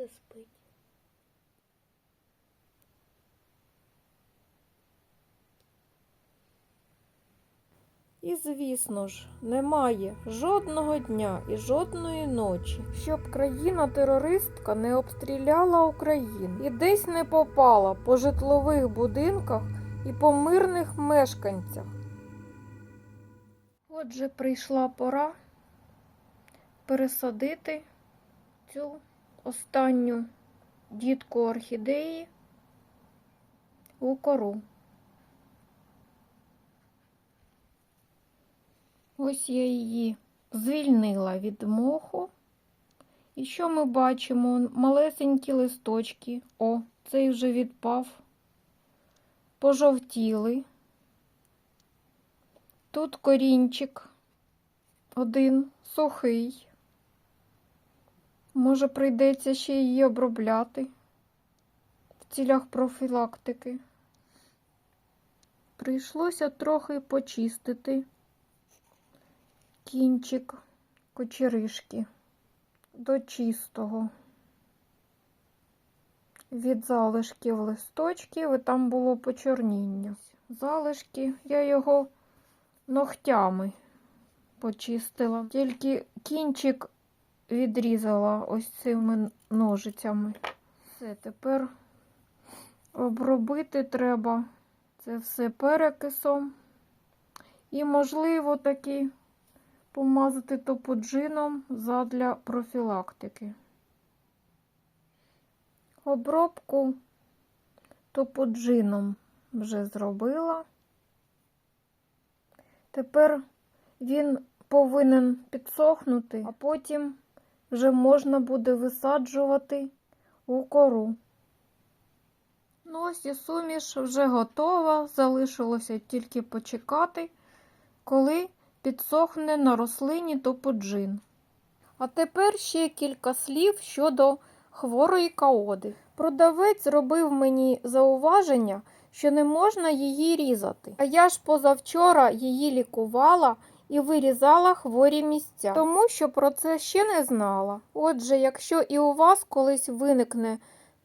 все спить. І, звісно ж, немає жодного дня і жодної ночі, щоб країна-терористка не обстріляла Україну і десь не попала по житлових будинках і по мирних мешканцях. Отже, прийшла пора пересадити цю останню дітку орхідеї у кору. Ось я її звільнила від моху. І що ми бачимо? Малесенькі листочки. О, цей вже відпав. Пожовтіли. Тут корінчик один сухий. Може, прийдеться ще її обробляти в цілях профілактики. Прийшлося трохи почистити кінчик кочеришки до чистого. Від залишків листочків і там було почорніння. Залишки я його ногтями почистила. Тільки кінчик відрізала ось цими ножицями. Все, тепер обробити треба це все перекисом. І, можливо, таки помазати топоджином задля профілактики. Обробку топоджином вже зробила. Тепер він повинен підсохнути, а потім вже можна буде висаджувати у кору. Ну ось і суміш вже готова, залишилося тільки почекати, коли підсохне на рослині топоджин. А тепер ще кілька слів щодо хворої каоди. Продавець зробив мені зауваження, що не можна її різати. А я ж позавчора її лікувала і вирізала хворі місця, тому що про це ще не знала. Отже, якщо і у вас колись виникне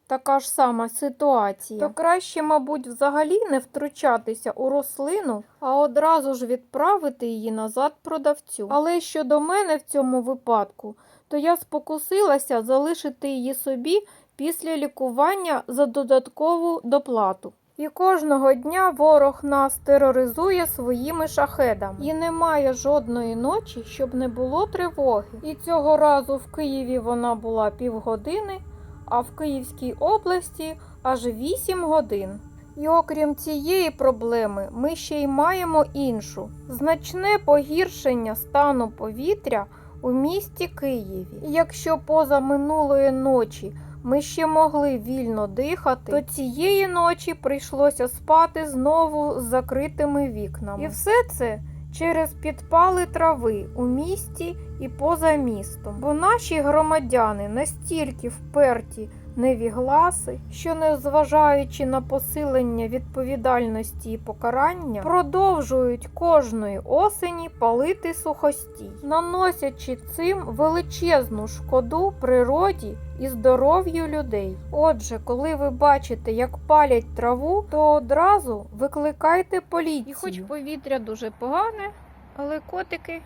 така ж сама ситуація, то краще, мабуть, взагалі не втручатися у рослину, а одразу ж відправити її назад продавцю. Але щодо мене в цьому випадку, то я спокусилася залишити її собі після лікування за додаткову доплату. І кожного дня ворог нас тероризує своїми шахедами. І немає жодної ночі, щоб не було тривоги. І цього разу в Києві вона була півгодини, а в Київській області аж 8 годин. І окрім цієї проблеми, ми ще й маємо іншу значне погіршення стану повітря у місті Києві. Якщо поза минулої ночі ми ще могли вільно дихати, то цієї ночі прийшлося спати знову з закритими вікнами. І все це через підпали трави у місті і поза містом. Бо наші громадяни настільки вперті невігласи, що, незважаючи на посилення відповідальності і покарання, продовжують кожної осені палити сухостій, наносячи цим величезну шкоду природі і здоров'ю людей. Отже, коли ви бачите, як палять траву, то одразу викликайте поліцію. І хоч повітря дуже погане, але котики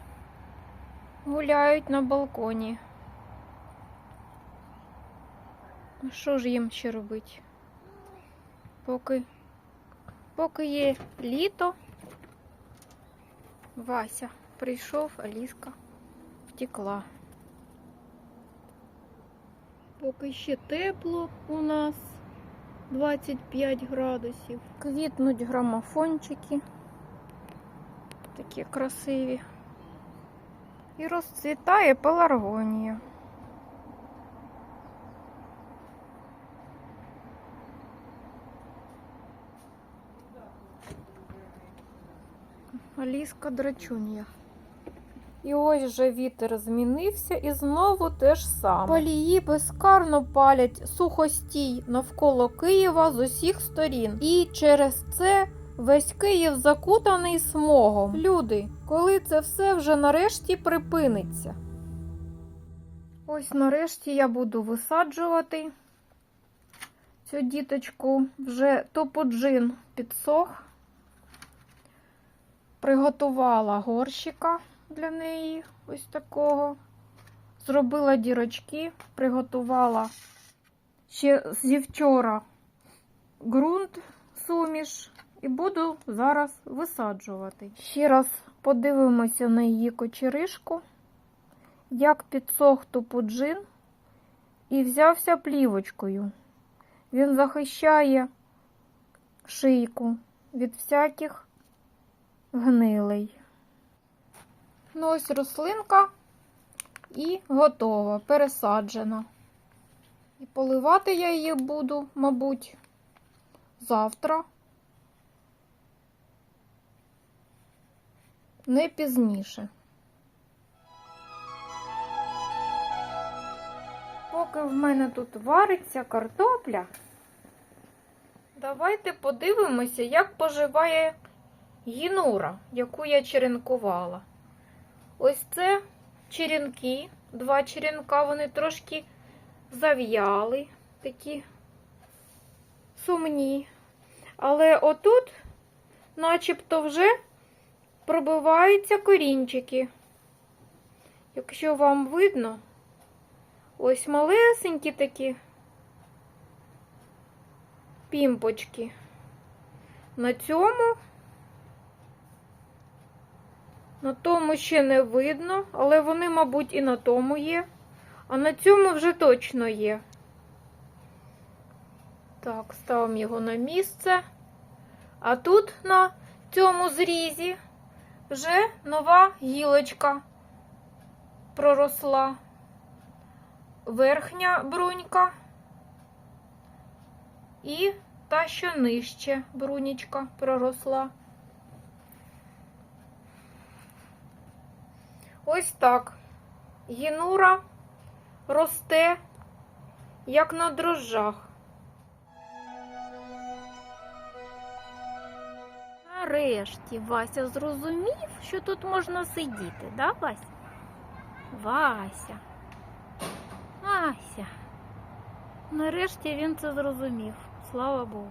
гуляють на балконі. Ну, Що ж їм ще робити? Поки, поки є літо, Вася прийшов, Аліска втекла. Поки ще тепло у нас 25 градусів. Квітнуть грамофончики. Такі красиві. І розцвітає пеларгонія. Аліска драчун'я. І ось же вітер змінився і знову те ж саме. Палії безкарно палять сухостій навколо Києва з усіх сторін. І через це весь Київ закутаний смогом. Люди, коли це все вже нарешті припиниться? Ось нарешті я буду висаджувати цю діточку. Вже топоджин підсох. Приготувала горщика для неї ось такого. Зробила дірочки, приготувала ще зі вчора ґрунт, суміш і буду зараз висаджувати. Ще раз подивимося на її кочеришку, як підсох топоджин і взявся плівочкою. Він захищає шийку від всяких гнилей. Ну ось рослинка і готова, пересаджена. І поливати я її буду, мабуть, завтра. Не пізніше. Поки в мене тут вариться картопля, давайте подивимося, як поживає гінура, яку я черенкувала. Ось це черенки, два черенка, вони трошки зав'яли, такі сумні. Але отут, начебто, вже пробиваються корінчики. Якщо вам видно, ось малесенькі такі пімпочки. На цьому, на тому ще не видно, але вони, мабуть, і на тому є. А на цьому вже точно є. Так, ставимо його на місце. А тут на цьому зрізі вже нова гілочка проросла. Верхня брунька і та, що нижче брунічка проросла. Ось так. Гінура росте, як на дрожжах. Нарешті Вася зрозумів, що тут можна сидіти, да, Вася? Вася. Вася. Нарешті він це зрозумів. Слава Богу.